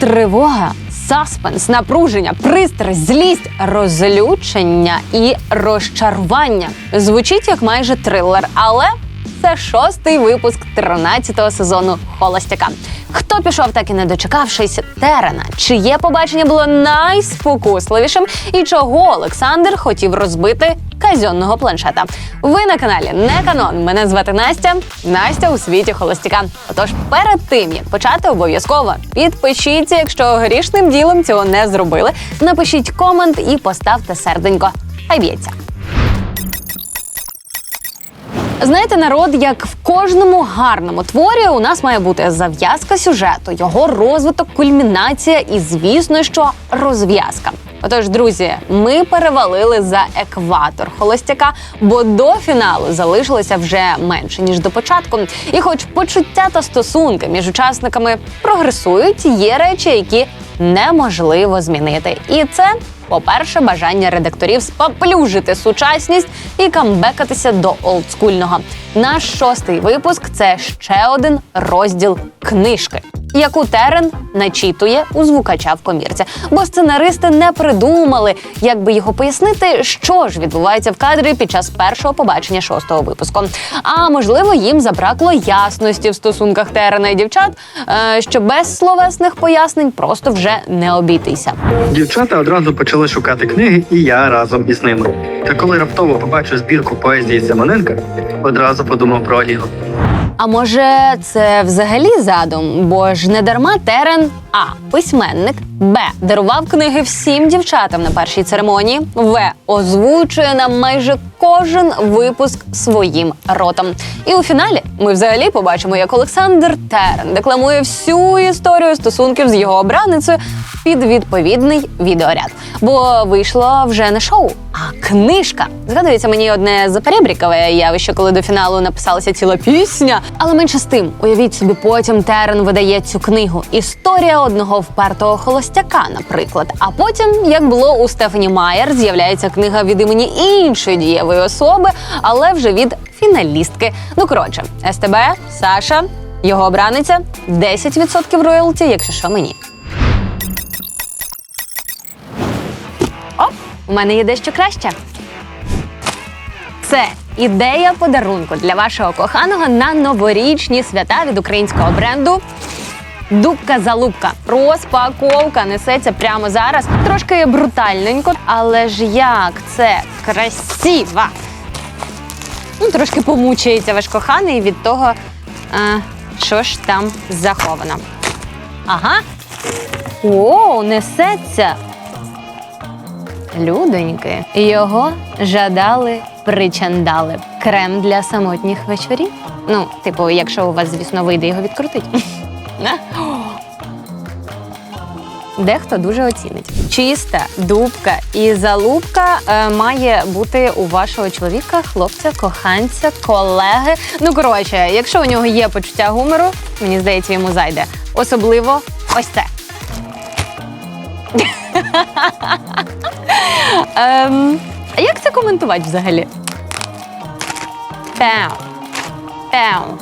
Тривога, саспенс, напруження, пристрасть, злість, розлючення і розчарування. Звучить як майже трилер, але це шостий випуск 13-го сезону Холостяка. Хто пішов, так і не дочекавшись Терена, чиє побачення було найспокусливішим, і чого Олександр хотів розбити казенного планшета. Ви на каналі Не Канон. Мене звати Настя. Настя у світі холостяка. Отож, перед тим як почати, обов'язково підпишіться, якщо грішним ділом цього не зробили. Напишіть комент і поставте серденько. Хай б'ється. Знаєте, народ, як в кожному гарному творі, у нас має бути зав'язка сюжету, його розвиток, кульмінація і, звісно, що розв'язка. Отож, друзі, ми перевалили за екватор холостяка, бо до фіналу залишилося вже менше ніж до початку. І, хоч почуття та стосунки між учасниками прогресують, є речі, які неможливо змінити. І це по-перше, бажання редакторів споплюжити сучасність і камбекатися до олдскульного. Наш шостий випуск це ще один розділ книжки, яку Терен начитує у звукача в комірці. Бо сценаристи не придумали, як би його пояснити, що ж відбувається в кадрі під час першого побачення шостого випуску. А можливо, їм забракло ясності в стосунках Терена і дівчат, е, що без словесних пояснень просто вже не обійтися. Дівчата одразу почали шукати книги, і я разом із ними. Та коли раптово побачив збірку поезії Семененка, одразу подумав про Аліну. А може, це взагалі задум? Бо ж не дарма Терен А. Письменник, Б. Дарував книги всім дівчатам на першій церемонії. В. Озвучує нам майже кожен випуск своїм ротом. І у фіналі ми взагалі побачимо, як Олександр Терен декламує всю історію стосунків з його обраницею під відповідний відеоряд. Бо вийшло вже не шоу, а книжка. Згадується мені одне заперебрікове явище, коли до фіналу написалася ціла пісня. Але менше з тим, уявіть собі, потім Терен видає цю книгу. Історія одного впертого холостяка, наприклад. А потім, як було у Стефані Майер, з'являється книга від імені іншої дієвої особи, але вже від фіналістки. Ну коротше, СТБ, Саша, його обраниця, 10% роялті, якщо що мені. О, у мене є дещо краще. Це ідея подарунку для вашого коханого на новорічні свята від українського бренду. Дубка залупка. Розпаковка несеться прямо зараз. Трошки брутальненько, але ж як це красиво! Ну, трошки помучається ваш коханий від того, а, що ж там заховано. Ага. О, несеться. Людоньки, його жадали причандали. Крем для самотніх вечорів. Ну, типу, якщо у вас, звісно, вийде його відкрутить. Дехто дуже оцінить. Чиста дубка і залупка е, має бути у вашого чоловіка, хлопця, коханця, колеги. Ну коротше, якщо у нього є почуття гумору, мені здається, йому зайде. Особливо ось це. ем, як це коментувати взагалі? Пеу. Пеу.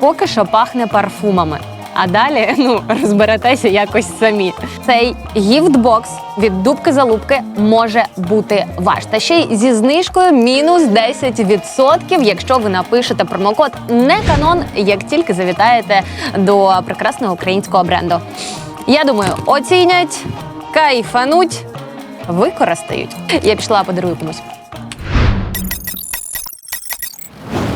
Поки що пахне парфумами. А далі ну розберетеся якось самі. Цей гіфтбокс від дубки залупки може бути ваш. Та ще й зі знижкою мінус 10%, якщо ви напишете промокод не канон, як тільки завітаєте до прекрасного українського бренду. Я думаю, оцінять, кайфануть, використають. Я пішла подарую комусь.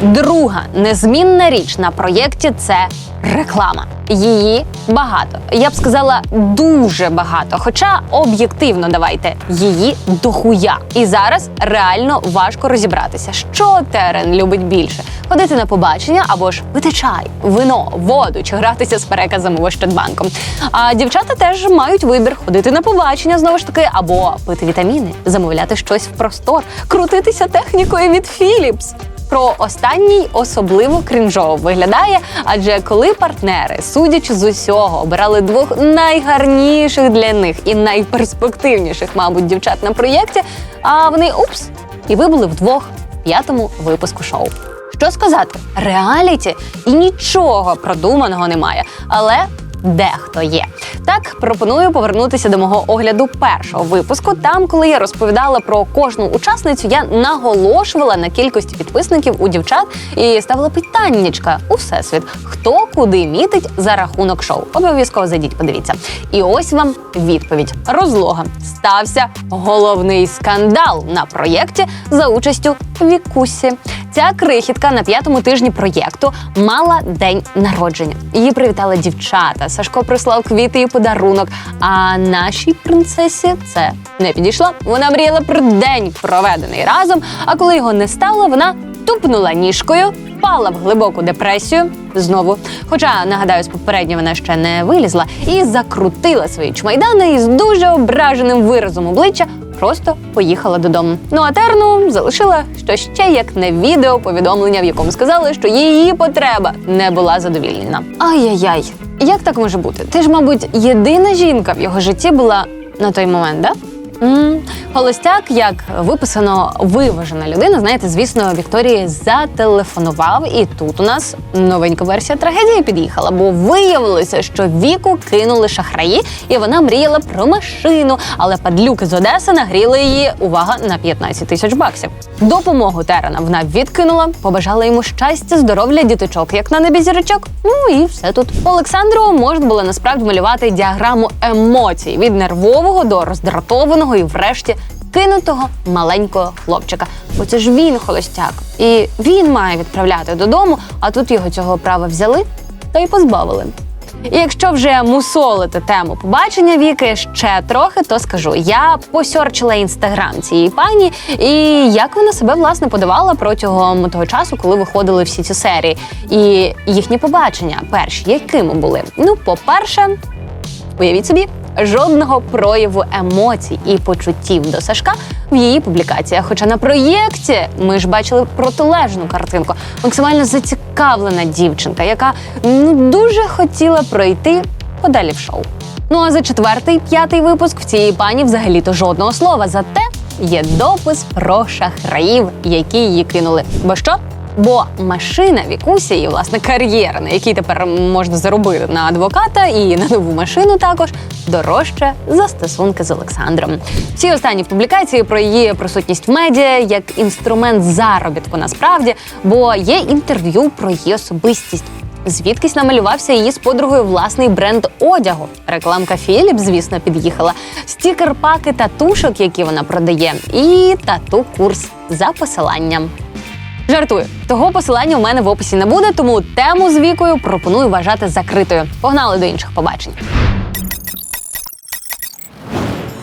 Друга незмінна річ на проєкті це реклама. Її багато. Я б сказала дуже багато. Хоча об'єктивно давайте її дохуя. І зараз реально важко розібратися, що Терен любить більше: ходити на побачення або ж пити чай, вино, воду чи гратися з переказами в Ощадбанком. А дівчата теж мають вибір ходити на побачення знову ж таки, або пити вітаміни, замовляти щось в простор, крутитися технікою від Philips. Про останній особливо крінжово виглядає, адже коли партнери, судячи з усього, обирали двох найгарніших для них і найперспективніших, мабуть, дівчат на проєкті, а вони упс, і ви були вдвох в п'ятому випуску шоу. Що сказати, реаліті і нічого продуманого немає. Але дехто є. Так пропоную повернутися до мого огляду першого випуску. Там, коли я розповідала про кожну учасницю, я наголошувала на кількості підписників у дівчат і ставила питаннячка у всесвіт, хто куди мітить за рахунок шоу. Обов'язково зайдіть, подивіться. І ось вам відповідь. Розлога стався головний скандал на проєкті за участю Вікусі. Ця крихітка на п'ятому тижні проєкту мала день народження. Її привітали дівчата. Сашко прислав квіти і подарунок. А нашій принцесі це не підійшло. Вона мріяла про день, проведений разом. А коли його не стало, вона тупнула ніжкою, впала в глибоку депресію. Знову, хоча нагадаю, з попередньо вона ще не вилізла і закрутила свої чмайдани і з дуже ображеним виразом обличчя просто поїхала додому. Ну а терну залишила що ще як не відео повідомлення, в якому сказали, що її потреба не була задовільнена. Ай-яй-яй, як так може бути? Ти ж, мабуть, єдина жінка в його житті була на той момент, да? М Холостяк, як виписано виважена людина, знаєте, звісно, Вікторії зателефонував, і тут у нас новенька версія трагедії під'їхала, бо виявилося, що віку кинули шахраї, і вона мріяла про машину. Але падлюки з Одеси нагріли її увага на 15 тисяч баксів. Допомогу Терена вона відкинула, побажала йому щастя, здоров'я, діточок, як на небі зірочок. Ну і все тут. Олександру можна було насправді малювати діаграму емоцій від нервового до роздратованого і, врешті, кинутого маленького хлопчика. Бо це ж він холостяк, і він має відправляти додому. А тут його цього права взяли та й позбавили. І якщо вже мусолити тему побачення віки ще трохи, то скажу: я посьорчила інстаграм цієї пані, і як вона себе власне подавала протягом того часу, коли виходили всі ці серії. І їхні побачення перші, якими були? Ну, по-перше, Уявіть собі, жодного прояву емоцій і почуттів до Сашка в її публікаціях. Хоча на проєкті ми ж бачили протилежну картинку. Максимально зацікавлена дівчинка, яка ну дуже хотіла пройти подалі в шоу. Ну а за четвертий, п'ятий випуск в цієї пані взагалі-то жодного слова. Зате є допис про шахраїв, які її кинули. Бо що? Бо машина Вікусі і власне кар'єра, на якій тепер можна заробити на адвоката і на нову машину також дорожче за стосунки з Олександром. Всі останні публікації про її присутність в медіа як інструмент заробітку насправді, бо є інтерв'ю про її особистість. Звідкись намалювався її з подругою власний бренд одягу. Рекламка Філіп, звісно, під'їхала. Стікер паки татушок, які вона продає, і тату курс за посиланням. Жартую, того посилання у мене в описі не буде, тому тему з вікою пропоную вважати закритою. Погнали до інших побачень.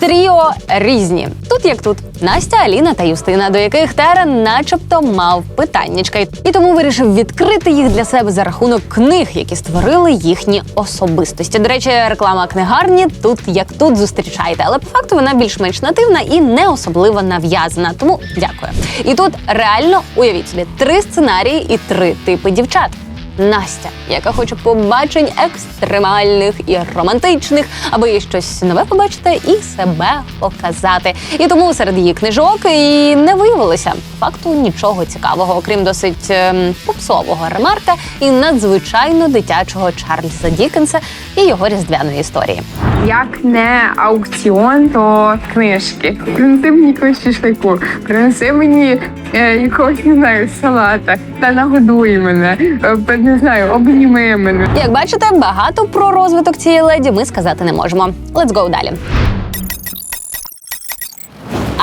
Тріо різні. Тут як тут Настя, Аліна та Юстина, до яких Терен начебто мав питаннячка, і тому вирішив відкрити їх для себе за рахунок книг, які створили їхні особистості. До речі, реклама книгарні тут як тут зустрічаєте, але по факту вона більш-менш нативна і не особливо нав'язана. Тому дякую. І тут реально уявіть собі три сценарії і три типи дівчат. Настя, яка хоче побачень екстремальних і романтичних, аби щось нове побачити і себе показати. І тому серед її книжок і не виявилося факту нічого цікавого, окрім досить ем, попсового ремарка і надзвичайно дитячого Чарльза Дікенса і його різдвяної історії. Як не аукціон, то книжки. Принеси мені якогось шашлику, принеси мені е, якогось не знаю салата та нагодуй мене, е, не знаю, обніми мене. Як бачите, багато про розвиток цієї леді ми сказати не можемо. Let's go далі.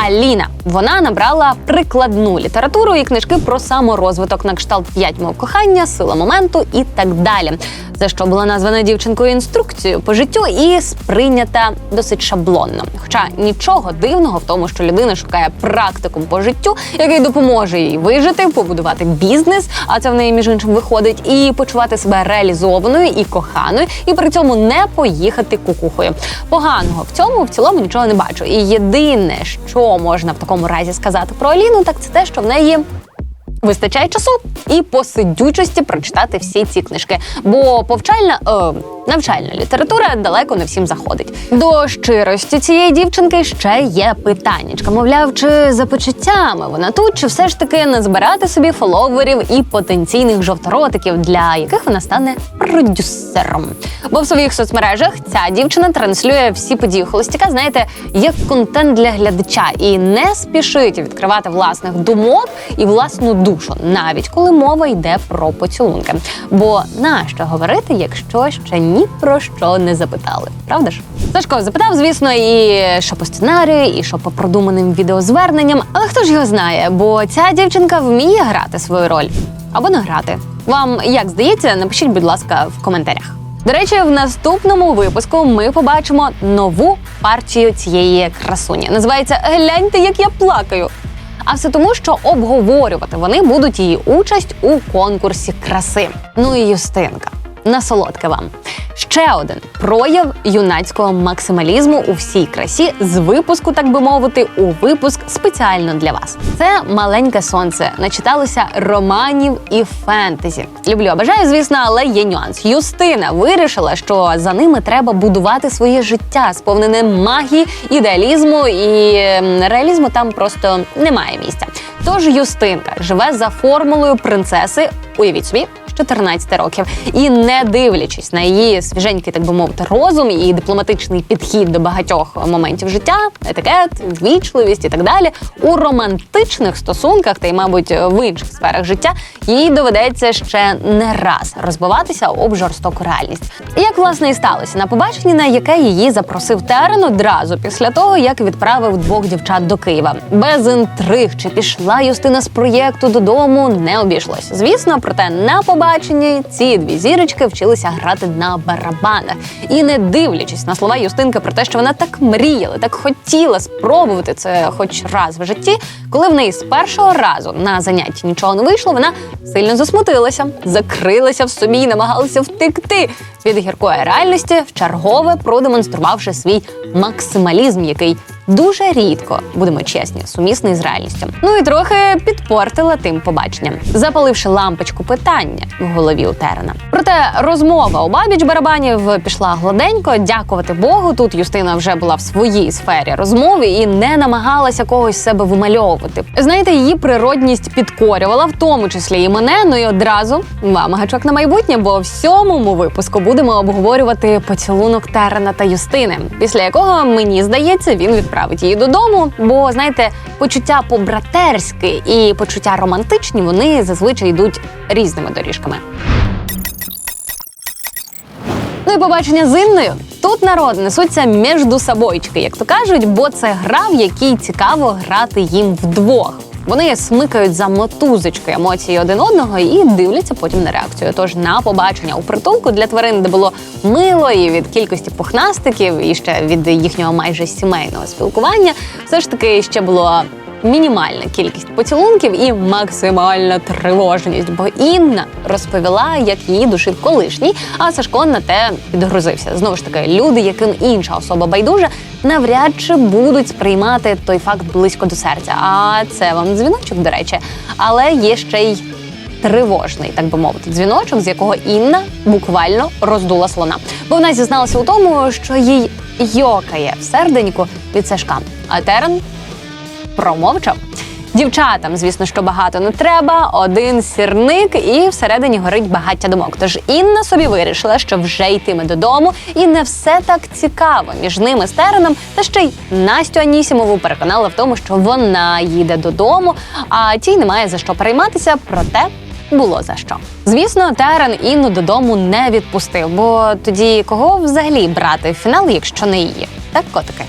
Аліна. Вона набрала прикладну літературу і книжки про саморозвиток на кшталт п'ять мов кохання, сила моменту і так далі. За що була названа дівчинкою інструкцією по життю і сприйнята досить шаблонно. Хоча нічого дивного в тому, що людина шукає практикум по життю, який допоможе їй вижити, побудувати бізнес, а це в неї між іншим виходить, і почувати себе реалізованою і коханою, і при цьому не поїхати кукухою. Поганого в цьому в цілому нічого не бачу. І єдине, що можна в такому разі сказати про Аліну, так це те, що в неї Вистачає часу і посидючості прочитати всі ці книжки, бо повчальна е, навчальна література далеко не всім заходить. До щирості цієї дівчинки ще є питаннячка. Мовляв, чи за почуттями вона тут, чи все ж таки не збирати собі фоловерів і потенційних жовторотиків, для яких вона стане продюсером. Бо в своїх соцмережах ця дівчина транслює всі події холостяка, знаєте, як контент для глядача, і не спішить відкривати власних думок і власну душу, навіть коли мова йде про поцілунки. Бо нащо говорити, якщо ще ні про що не запитали, правда ж? Сашко запитав, звісно, і що по сценарію, і що по продуманим відеозверненням. Але хто ж його знає? Бо ця дівчинка вміє грати свою роль або не грати. Вам як здається, напишіть, будь ласка, в коментарях. До речі, в наступному випуску ми побачимо нову партію цієї красуні. Називається Гляньте, як я плакаю. А все тому, що обговорювати вони будуть її участь у конкурсі краси. Ну і Юстинка. Насолодки вам. Ще один прояв юнацького максималізму у всій красі з випуску, так би мовити, у випуск спеціально для вас. Це маленьке сонце. Начиталося романів і фентезі. Люблю, бажаю, звісно, але є нюанс. Юстина вирішила, що за ними треба будувати своє життя, сповнене магії, ідеалізму і реалізму там просто немає місця. Тож Юстинка живе за формулою принцеси. Уявіть собі, 14 років, і не дивлячись на її свіженький, так би мовити, розум і дипломатичний підхід до багатьох моментів життя, етикет, вічливість і так далі, у романтичних стосунках та й, мабуть, в інших сферах життя їй доведеться ще не раз розбиватися об жорстоку реальність. Як власне і сталося на побаченні, на яке її запросив Терен одразу після того, як відправив двох дівчат до Києва. Без інтриг чи пішла Юстина з проєкту додому не обійшлось. Звісно, проте на побаченні ці дві зірочки вчилися грати на барабанах. І не дивлячись на слова Юстинки про те, що вона так мріяла, так хотіла спробувати це хоч раз в житті, коли в неї з першого разу на занятті нічого не вийшло, вона сильно засмутилася, закрилася в собі і намагалася втекти від гіркої реальності, в чергове продемонструвавши свій максималізм, який дуже рідко, будемо чесні, сумісний з реальністю. Ну і трохи підпортила тим побаченням, запаливши лампочку питання в голові у Терена. Проте розмова у бабіч барабанів пішла гладенько. Дякувати Богу. Тут Юстина вже була в своїй сфері розмови і не намагалася когось себе вимальовувати. Знаєте, її природність підкорювала, в тому числі і мене. Ну і одразу вам гачок на майбутнє, бо в сьомому випуску будемо обговорювати поцілунок Терена та Юстини, після якого мені здається, він відправить її додому. Бо знаєте, почуття по-братерськи і почуття романтичні вони зазвичай йдуть різними доріжками. Ну і побачення з Інною. Тут народ несуться між собойчики, як то кажуть, бо це гра, в якій цікаво грати їм вдвох. Вони смикають за мотузочки емоції один одного і дивляться потім на реакцію. Тож на побачення у притулку для тварин, де було мило і від кількості пухнастиків, і ще від їхнього майже сімейного спілкування, все ж таки ще було мінімальна кількість поцілунків і максимальна тривожність. Бо Інна розповіла, як її душив колишній, а Сашко на те підгрузився. Знову ж таки, люди, яким інша особа байдужа, навряд чи будуть сприймати той факт близько до серця. А це вам дзвіночок, до речі. Але є ще й тривожний, так би мовити, дзвіночок, з якого Інна буквально роздула слона. Бо вона зізналася у тому, що їй йокає в серденьку від Сашка. А Терен промовчав. Дівчатам, звісно, що багато не треба. Один сірник, і всередині горить багаття думок. Тож Інна собі вирішила, що вже йтиме додому, і не все так цікаво між ними з Тереном. Та ще й Настю Анісімову переконала в тому, що вона їде додому, а тій немає за що перейматися. Проте було за що. Звісно, Терен Інну додому не відпустив, бо тоді кого взагалі брати в фінал, якщо не її? Так, котики.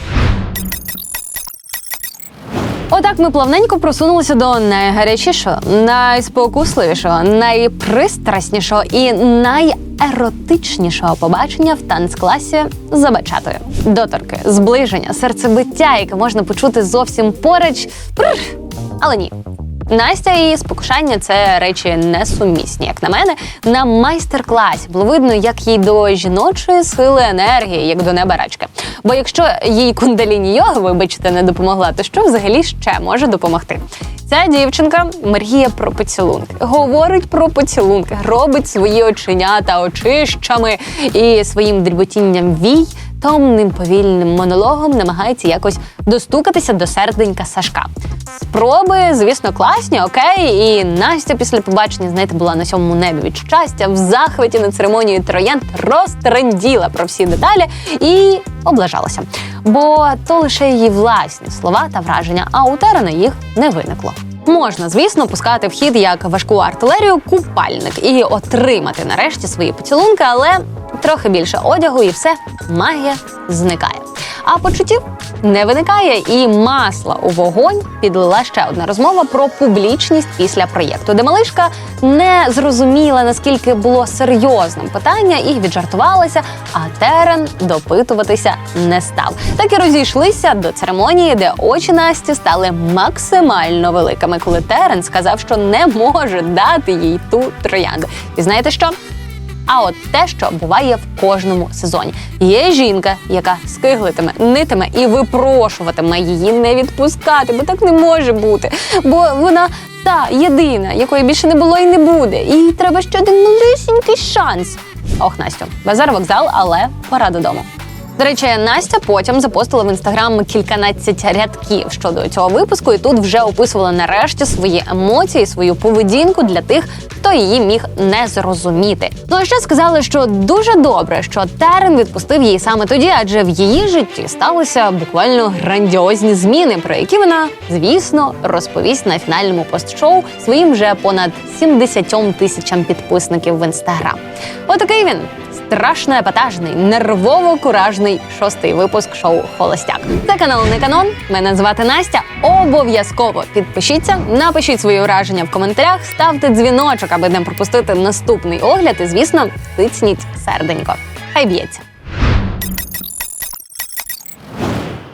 Отак ми плавненько просунулися до найгарячішого, найспокусливішого, найпристраснішого і найеротичнішого побачення в танцкласі за бачатою. Доторки, зближення, серцебиття, яке можна почути зовсім поруч. Прррр! Але ні. Настя і спокушання це речі несумісні, як на мене. На майстер-класі було видно, як їй до жіночої сили енергії, як до неба рачки. Бо якщо їй кундаліні йога, вибачте, не допомогла, то що взагалі ще може допомогти? Ця дівчинка мріє про поцілунки, говорить про поцілунки, робить свої оченята очищами і своїм дріботінням вій томним повільним монологом намагається якось достукатися до серденька Сашка. Спроби, звісно, класні, окей. І Настя після побачення, знаєте, була на сьомому небі від щастя, в захваті на церемонії троянд розтренділа про всі деталі і облажалася. Бо то лише її власні слова та враження, а у Терена їх не виникло. Можна, звісно, пускати в хід як важку артилерію купальник і отримати нарешті свої поцілунки, але трохи більше одягу і все магія зникає. А почуттів не виникає, і масла у вогонь підлила ще одна розмова про публічність після проєкту, де малишка не зрозуміла наскільки було серйозним питання і віджартувалася. А Терен допитуватися не став. Так і розійшлися до церемонії, де очі Насті стали максимально великими, коли Терен сказав, що не може дати їй ту троянду. І знаєте що? А от те, що буває в кожному сезоні, є жінка, яка скиглитиме, нитиме і випрошуватиме її не відпускати, бо так не може бути. Бо вона та єдина, якої більше не було і не буде. Їй треба ще один малесенький шанс. Ох, Настю, базар вокзал, але пора додому. До речі, Настя потім запостила в інстаграм кільканадцять рядків щодо цього випуску, і тут вже описувала нарешті свої емоції, свою поведінку для тих, хто її міг не зрозуміти. Ну а ще сказали, що дуже добре, що Терен відпустив її саме тоді, адже в її житті сталися буквально грандіозні зміни, про які вона, звісно, розповість на фінальному пост-шоу своїм вже понад 70 тисячам підписників в інстаграм. Отакий він страшно епатажний, нервово-куражний шостий випуск шоу Холостяк. Це канал не канон. Мене звати Настя. Обов'язково підпишіться, напишіть свої враження в коментарях, ставте дзвіночок, аби не пропустити наступний огляд. І звісно, тицніть серденько. Хай б'ється.